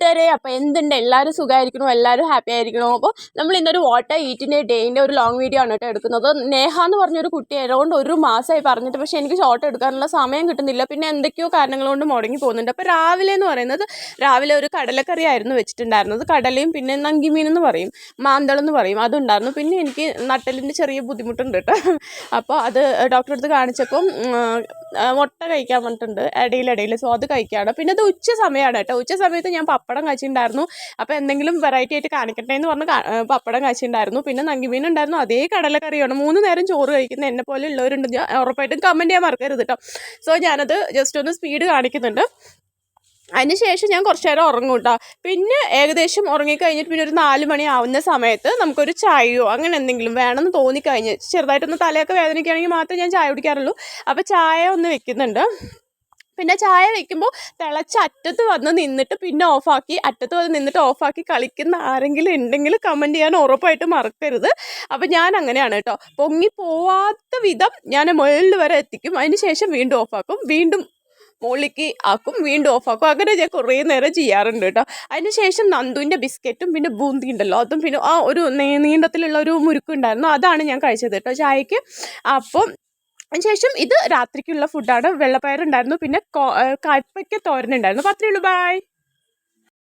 കൂട്ടുകാരെ അപ്പോൾ എന്തുണ്ട്? എല്ലാവരും സുഖമായിരിക്കണോ എല്ലാവരും ഹാപ്പി ആയിരിക്കണോ? അപ്പോൾ നമ്മൾ ഇന്നൊരു വാട്ടർ ഈറ്റിന്റെ ഡേയിന്റെ ഒരു ലോങ് വീഡിയോ ആണ് കേട്ടോ എടുക്കുന്നത്. നേഹ എന്ന് പറഞ്ഞൊരു കുട്ടി അറൗണ്ട് ഒരു മാസമായി പറഞ്ഞിട്ട് പക്ഷേ എനിക്ക് ഷോർട്ട് എടുക്കാനുള്ള സമയം കിട്ടുന്നില്ല. പിന്നെ എന്തൊക്കെയോ കാരണങ്ങൾ കൊണ്ട് മുടങ്ങി പോകുന്നുണ്ട്. അപ്പോൾ രാവിലെ എന്ന് പറയുന്നത് രാവിലെ ഒരു കടലക്കറി ആയിരുന്നു വെച്ചിട്ടുണ്ടായിരുന്നത്. കടലയും പിന്നെ നങ്കിമീൻ എന്ന് പറയും. മാന്തളം എന്ന് പറയും. അതുണ്ടായിരുന്നു. പിന്നെ എനിക്ക് നട്ടലിന്റെ ചെറിയ ബുദ്ധിമുട്ടുണ്ട് കേട്ടോ. അപ്പോൾ അത് ഡോക്ടറെ അടുത്ത് കാണിച്ചപ്പം മുട്ട കഴിക്കാൻ വന്നിട്ടുണ്ട് ഇടയിലിടയിൽ സോ അത് കഴിക്കുകയാണ് പിന്നെ അത് ഉച്ച സമയമാണ് കേട്ടോ. ഉച്ച സമയത്ത് ഞാൻ പപ്പടം കഴിച്ചിട്ടുണ്ടായിരുന്നു അപ്പോൾ എന്തെങ്കിലും വെറൈറ്റി ആയിട്ട് കാണിക്കട്ടെ എന്ന് പറഞ്ഞ് പപ്പടം കഴിച്ചിട്ടുണ്ടായിരുന്നു പിന്നെ നങ്കിമീൻ ഉണ്ടായിരുന്നു. അതേ കടലക്കറിയാണ്. മൂന്ന് നേരം ചോറ് കഴിക്കുന്ന എന്നെ പോലെ ഉള്ളവരുണ്ട്. ഞാൻ ഉറപ്പായിട്ടും കമന്റ് ചെയ്യാൻ മറക്കരുത് കേട്ടോ. സോ ഞാനത് ജസ്റ്റ് ഒന്ന് സ്പീഡ് കാണിക്കുന്നുണ്ട്. അതിന് ശേഷം ഞാൻ കുറച്ച് നേരം ഉറങ്ങും കേട്ടോ പിന്നെ ഏകദേശം ഉറങ്ങിക്കഴിഞ്ഞിട്ട് പിന്നെ ഒരു നാല് മണി ആവുന്ന സമയത്ത് നമുക്കൊരു ചായയോ അങ്ങനെ എന്തെങ്കിലും വേണമെന്ന് തോന്നിക്കഴിഞ്ഞ് ചെറുതായിട്ടൊന്ന് തലയൊക്കെ വേദനിക്കുകയാണെങ്കിൽ മാത്രമേ ഞാൻ ചായ കുടിക്കാറുള്ളൂ. അപ്പോൾ ചായ ഒന്ന് വെക്കുന്നുണ്ട്. പിന്നെ ചായ വെക്കുമ്പോൾ തിളച്ച അറ്റത്ത് വന്ന് നിന്നിട്ട് പിന്നെ ഓഫാക്കി അറ്റത്ത് വന്ന് നിന്നിട്ട് ഓഫാക്കി കളിക്കുന്ന ആരെങ്കിലും ഉണ്ടെങ്കിൽ കമന്റ് ചെയ്യാൻ ഉറപ്പായിട്ട് മറക്കരുത്. അപ്പം ഞാൻ അങ്ങനെയാണ് കേട്ടോ പൊങ്ങി പോവാത്ത വിധം ഞാൻ മുകളിൽ വരെ എത്തിക്കും. അതിന് ശേഷം വീണ്ടും ഓഫാക്കും. വീണ്ടും മുകളിലേക്ക് ആക്കും വീണ്ടും ഓഫാക്കും അങ്ങനെ ഞാൻ കുറേ നേരം ചെയ്യാറുണ്ട് കേട്ടോ. അതിനുശേഷം നന്ദുവിന്റെ ബിസ്ക്കറ്റും പിന്നെ ബൂന്തി ഉണ്ടല്ലോ അതും പിന്നെ ആ ഒരു നീണ്ടത്തിലുള്ള ഒരു മുറുക്കുണ്ടായിരുന്നു അതാണ് ഞാൻ കഴിച്ചത് കേട്ടോ ചായക്ക് അപ്പം അതിനുശേഷം ഇത് രാത്രിക്കുള്ള ഫുഡാണ് വെള്ളപ്പയറുണ്ടായിരുന്നു പിന്നെ കോ- ഏ, കയ്പ്പയ്ക്ക തോരനുണ്ടായിരുന്നു അപ്പോൾ അത്രയേ ഉള്ളൂ. ബൈ